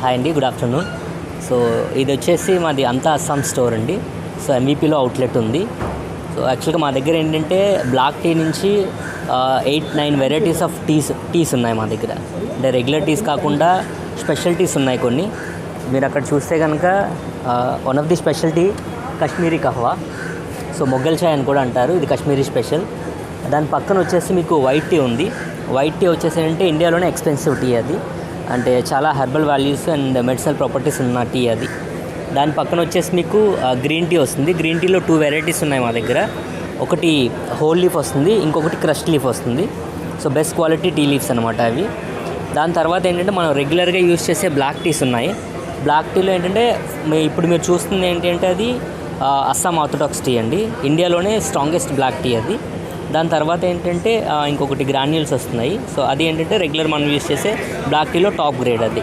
Hi అండి good afternoon. So ఇది వచ్చేసి మాది అంతా అస్సాం స్టోర్ అండి. సో ఎంవీపీలో అవుట్లెట్ ఉంది. సో యాక్చువల్గా మా దగ్గర ఏంటంటే బ్లాక్ టీ నుంచి eight nine varieties of teas teas ఉన్నాయి మా దగ్గర. అంటే రెగ్యులర్ టీస్ కాకుండా స్పెషల్ టీస్ ఉన్నాయి కొన్ని. మీరు అక్కడ చూస్తే కనుక one of the special tea Kashmiri kahwa so Mughal చాయ్ అని కూడా అంటారు ఇది కాశ్మీరీ స్పెషల్ దాని పక్కన వచ్చేసి మీకు వైట్ టీ ఉంది. వైట్ టీ వచ్చేసి అంటే ఇండియాలోనే ఎక్స్పెన్సివ్ టీ అది. అంటే చాలా herbal values and medicinal properties ఉన్న టీ అది. దాని పక్కన వచ్చేసి మీకు గ్రీన్ టీ వస్తుంది. గ్రీన్ టీలో టూ వెరైటీస్ ఉన్నాయి మా దగ్గర. ఒకటి హోల్ లీఫ్ వస్తుంది ఇంకొకటి క్రష్ లీఫ్ వస్తుంది. So best quality tea leaves అనమాట అవి. దాని తర్వాత ఏంటంటే మనం రెగ్యులర్గా యూస్ చేసే బ్లాక్ టీస్ ఉన్నాయి. బ్లాక్ టీలో ఏంటంటే మీ ఇప్పుడు మీరు చూస్తుంది ఏంటంటే అది అస్సాం ఆర్థోడాక్స్ టీ అండి. ఇండియాలోనే స్ట్రాంగెస్ట్ బ్లాక్ టీ అది. దాని తర్వాత ఏంటంటే ఇంకొకటి గ్రాన్యూల్స్ వస్తున్నాయి. సో అది ఏంటంటే రెగ్యులర్ మనం యూస్ చేసే బ్లాక్ టీలో టాప్ గ్రేడ్ అది.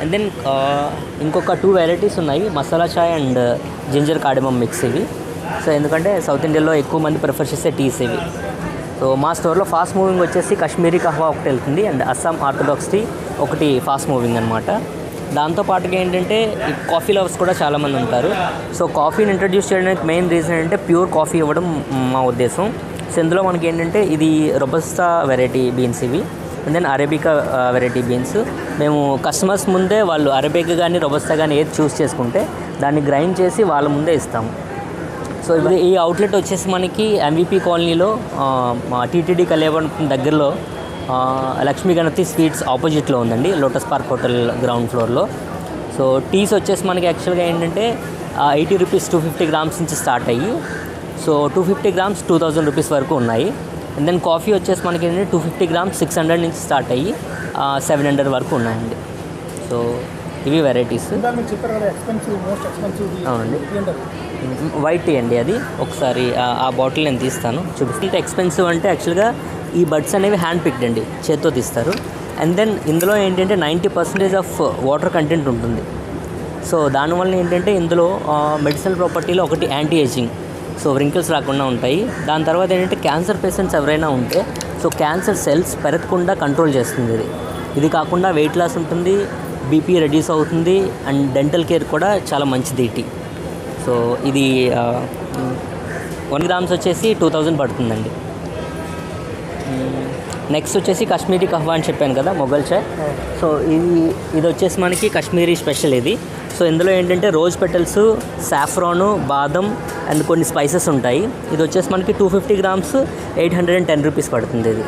అండ్ దెన్ ఇంకొక టూ వెరైటీస్ ఉన్నాయి masala chai and ginger cardamom mix ఇవి. సో ఎందుకంటే సౌత్ ఇండియాలో ఎక్కువ మంది ప్రిఫర్ చేసే టీస్ ఇవి. సో మా స్టోర్లో ఫాస్ట్ మూవింగ్ వచ్చేసి కాశ్మీరీ కహ్వా ఒకటి వెళ్తుంది అండ్ అస్సాం ఆర్థడాక్స్ టీ ఒకటి ఫాస్ట్ మూవింగ్ అనమాట దాంతో పాటుగా ఏంటంటే కాఫీ లవర్స్ కూడా చాలామంది ఉంటారు. సో కాఫీని ఇంట్రడ్యూస్ చేయడానికి మెయిన్ రీజన్ ఏంటంటే ప్యూర్ కాఫీ ఇవ్వడం మా ఉద్దేశం. సో ఇందులో మనకి ఏంటంటే ఇది రొబస్తా వెరైటీ బీన్స్ ఇవి. And then arabica variety beans. మేము కస్టమర్స్ ముందే వాళ్ళు అరేబికా కానీ రొబస్తా కానీ ఏది చూస్ చేసుకుంటే దాన్ని గ్రైండ్ చేసి వాళ్ళ ముందే ఇస్తాము. సో ఇప్పుడు ఈ అవుట్లెట్ వచ్చేసి మనకి ఎంవిపి కాలనీలో టీటీడీ కళ్యాణ్ దగ్గరలో లక్ష్మీ గణపతి స్వీట్స్ ఆపోజిట్లో ఉందండి లోటస్ పార్క్ హోటల్ గ్రౌండ్ ఫ్లోర్లో. సో టీస్ వచ్చేసి మనకి యాక్చువల్గా ఏంటంటే eighty rupees two fifty grams నుంచి స్టార్ట్ అయ్యి so two fifty grams two thousand rupees వరకు ఉన్నాయి. అండ్ దెన్ కాఫీ వచ్చేసి మనకి ఏంటంటే two fifty grams six hundred నుంచి స్టార్ట్ అయ్యి సెవెన్ హండ్రెడ్ వరకు ఉన్నాయండి. సో ఇవి వెరైటీస్ అవునండి. వైట్ టీ అండి అది. ఒకసారి ఆ- ఆ బాటిల్ నేను తీస్తాను. చూపిస్తే ఎక్స్పెన్సివ్ అంటే యాక్చువల్గా ఈ బడ్స్ అనేవి హ్యాండ్ పిక్డ్ అండి. చేత్తో తీస్తారు. అండ్ దెన్ ఇందులో ఏంటంటే ninety percentage of water content ఉంటుంది. సో దానివల్ల ఏంటంటే ఇందులో మెడిసినల్ ప్రాపర్టీలో ఒకటి యాంటీ ఏజింగ్ సో రింకిల్స్ రాకుండా ఉంటాయి. దాని తర్వాత ఏంటంటే క్యాన్సర్ పేషెంట్స్ ఎవరైనా ఉంటే సో క్యాన్సర్ సెల్స్ పెరగకుండా కంట్రోల్ చేస్తుంది ఇది. ఇది కాకుండా వెయిట్ లాస్ ఉంటుంది బీపీ రెడ్యూస్ అవుతుంది అండ్ డెంటల్ కేర్ కూడా చాలా మంచిది ఈ టీ సో ఇది వన్ గ్రామ్స్ వచ్చేసి టూ థౌజండ్ పడుతుందండి. నెక్స్ట్ వచ్చేసి కాశ్మీరీ కహ్వా అని చెప్పాను కదా మొగల్ చాయ్. సో ఇది ఇది వచ్చేసి మనకి కాశ్మీరీ స్పెషల్ ఇది. సో ఇందులో ఏంటంటే రోజ్ పెటల్స్ సాఫ్రాను బాదం అండ్ కొన్ని స్పైసెస్ ఉంటాయి. ఇది వచ్చేసి మనకి two fifty grams eight hundred and ten rupees పడుతుంది ఇది.